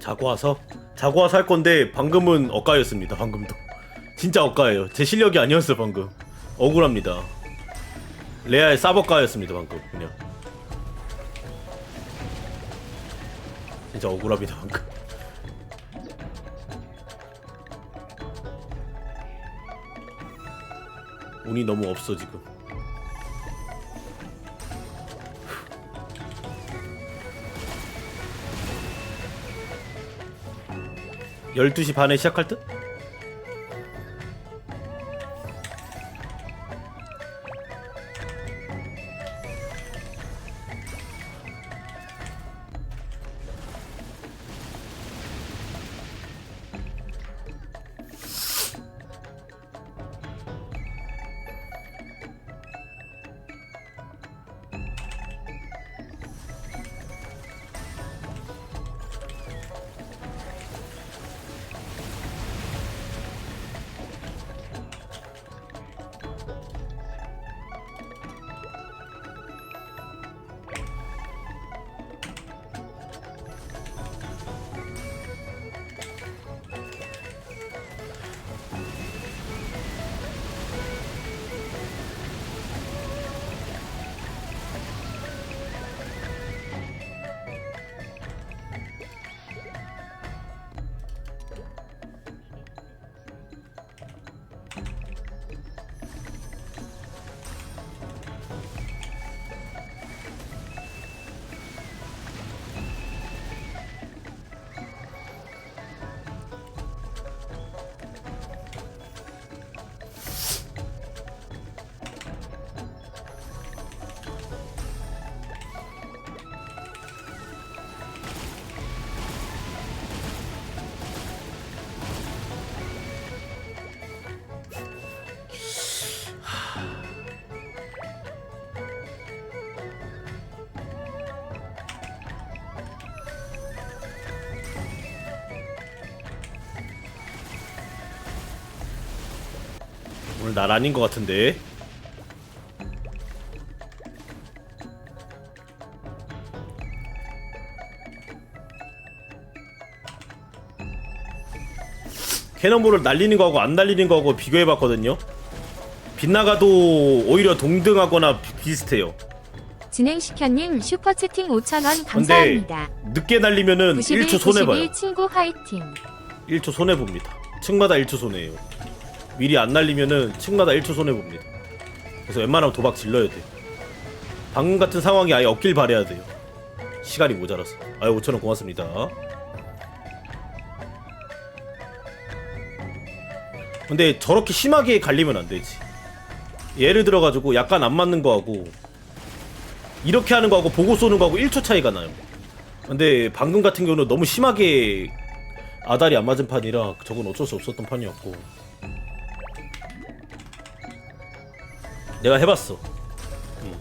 자고와서 자고와서 할 건데 방금은 억가였습니다. 방금도 진짜 억가예요. 제 실력이 아니었어요 방금. 억울합니다. 레아의 싸버가였습니다 방금 그냥. 진짜 억울합니다 방금. 운이 너무 없어 지금. 열두 시 반에 시작할 듯? 오늘 날 아닌 것 같은데. 캐논볼을 날리는 거하고 안 날리는 거하고 비교해봤거든요. 빗나가도 오히려 동등하거나 비- 비슷해요. 진행시켜님 슈퍼채팅 5,000원 근데 감사합니다. 늦게 날리면은 91, 1초 손해봐요. 91 친구 화이팅. 1초 손해봅니다. 층마다 1초 손해예요. 미리 안 날리면은 층마다 1초 손해봅니다. 그래서 웬만하면 도박 질러야 돼. 방금 같은 상황이 아예 없길 바래야 돼요. 시간이 모자라서. 아유 5천원 고맙습니다. 근데 저렇게 심하게 갈리면 안 되지. 예를 들어가지고 약간 안 맞는 거하고 이렇게 하는 거하고 보고 쏘는 거하고 1초 차이가 나요. 근데 방금 같은 경우는 너무 심하게 아다리 안 맞은 판이라 저건 어쩔 수 없었던 판이었고 내가 해봤어 음.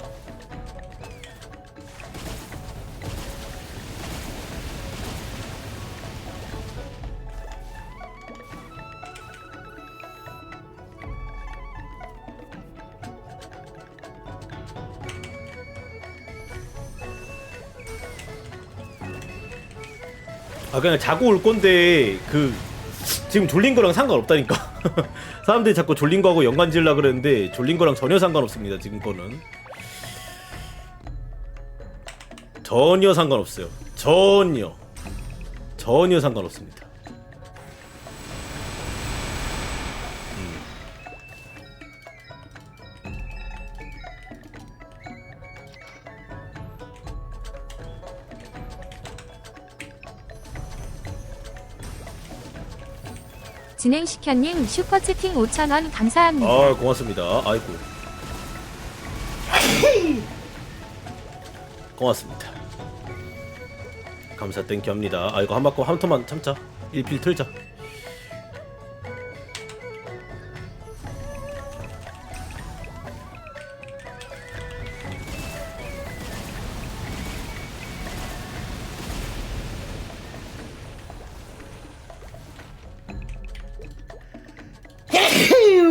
아 그냥 자고 올 건데 그 지금 졸린 거랑 상관없다니까 사람들이 자꾸 졸린 거하고 연관 지으려 그랬는데 졸린 거랑 전혀 상관없습니다 지금 거는. 전혀 상관없어요. 전혀. 전혀 상관없습니다 진행시켜님 슈퍼채팅 5,000원 감사합니다. 아 고맙습니다. 아이고. 고맙습니다. 감사 땡큐 합니다. 아 이거 한 바퀴 한 턴만 참자. 1필 틀자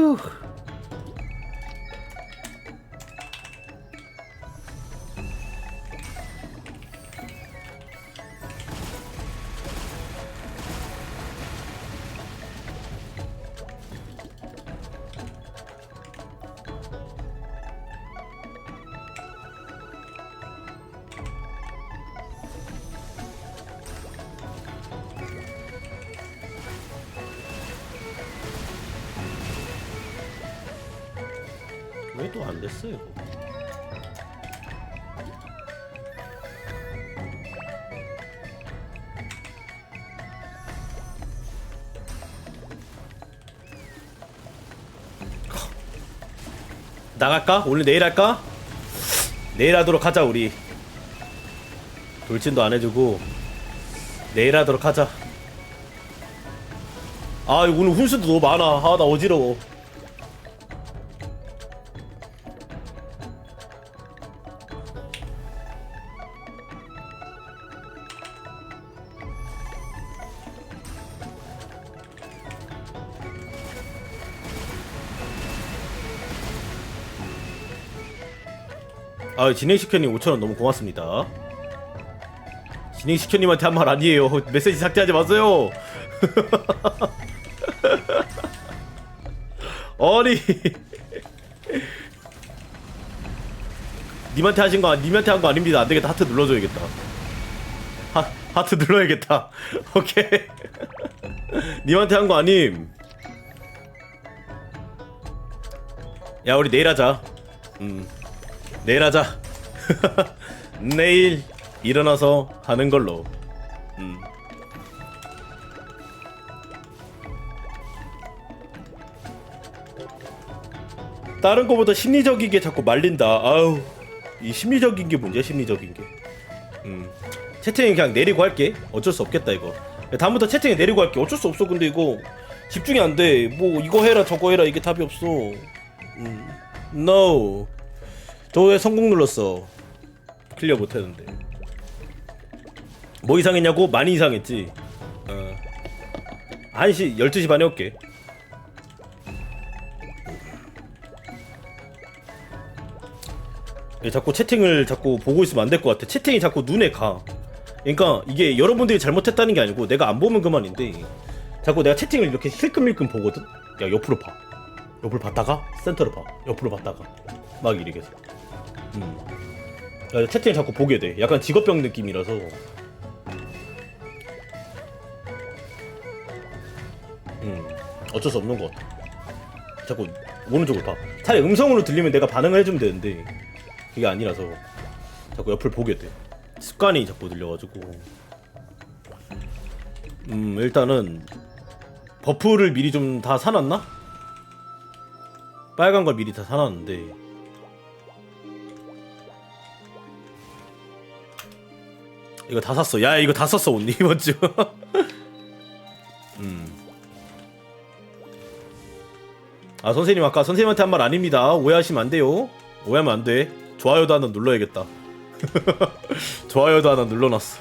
Whew. 안 됐어 이거 나갈까? 오늘 내일 할까? 내일 하도록 하자 우리. 돌진도 안 해주고. 내일 하도록 하자. 아 오늘 훈수도 너무 많아. 아 나 어지러워 아 진행시켜님 5천원 너무 고맙습니다. 진행시켜님한테 한 말 아니에요. 메시지 삭제하지 마세요. 아니. 님한테 하신 거 님한테 한 거 아닙니다. 안 되겠다. 하트 눌러줘야겠다. 하, 하트 눌러야겠다. 오케이. 님한테 한 거 아님. 야 우리 내일 하자. 음 내일 하자. 내일 일어나서 하는 걸로. 음. 다른 거보다 심리적인 게 자꾸 말린다. 아우 이 심리적인 게 문제야 심리적인 게. 음. 채팅 그냥 내리고 할게. 어쩔 수 없겠다 이거. 다음부터 채팅에 내리고 할게. 어쩔 수 없어 근데 이거. 집중이 안 돼 뭐 이거 해라 저거 해라. 이게 답이 없어. 음. No 저 왜 성공 눌렀어? 클리어 못했는데. 뭐 이상했냐고? 많이 이상했지. 어. 1시 12시 반에 올게. 얘 자꾸 채팅을 자꾸 보고 있으면 안 될 것 같아. 채팅이 자꾸 눈에 가. 그러니까 이게 여러분들이 잘못했다는 게 아니고 내가 안 보면 그만인데 자꾸 내가 채팅을 이렇게 힐끔힐끔 보거든? 야 옆으로 봐. 옆으로 봤다가 센터로 봐. 옆으로 봤다가. 막 이렇게 해서 음. 야, 채팅을 자꾸 보게 돼. 약간 직업병 느낌이라서. 음 어쩔 수 없는 것 같아. 자꾸 오른쪽을 봐. 차라리 음성으로 들리면 내가 반응을 해주면 되는데 그게 아니라서 자꾸 옆을 보게 돼. 습관이 자꾸 들려가지고. 음 일단은 버프를 미리 좀 다 사놨나? 빨간 걸 미리 다 사놨는데 이거 다 샀어. 야 이거 다 썼어 언니 이번 주. 음. 아 선생님 아까 선생님한테 한 말 아닙니다. 오해하시면 안 돼요. 오해하면 안 돼. 좋아요도 하나 눌러야겠다. 좋아요도 하나 눌러놨어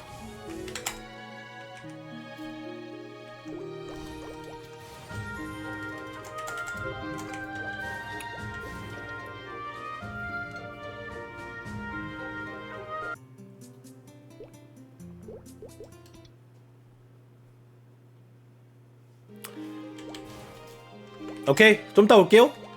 오케이? 좀 이따 올게요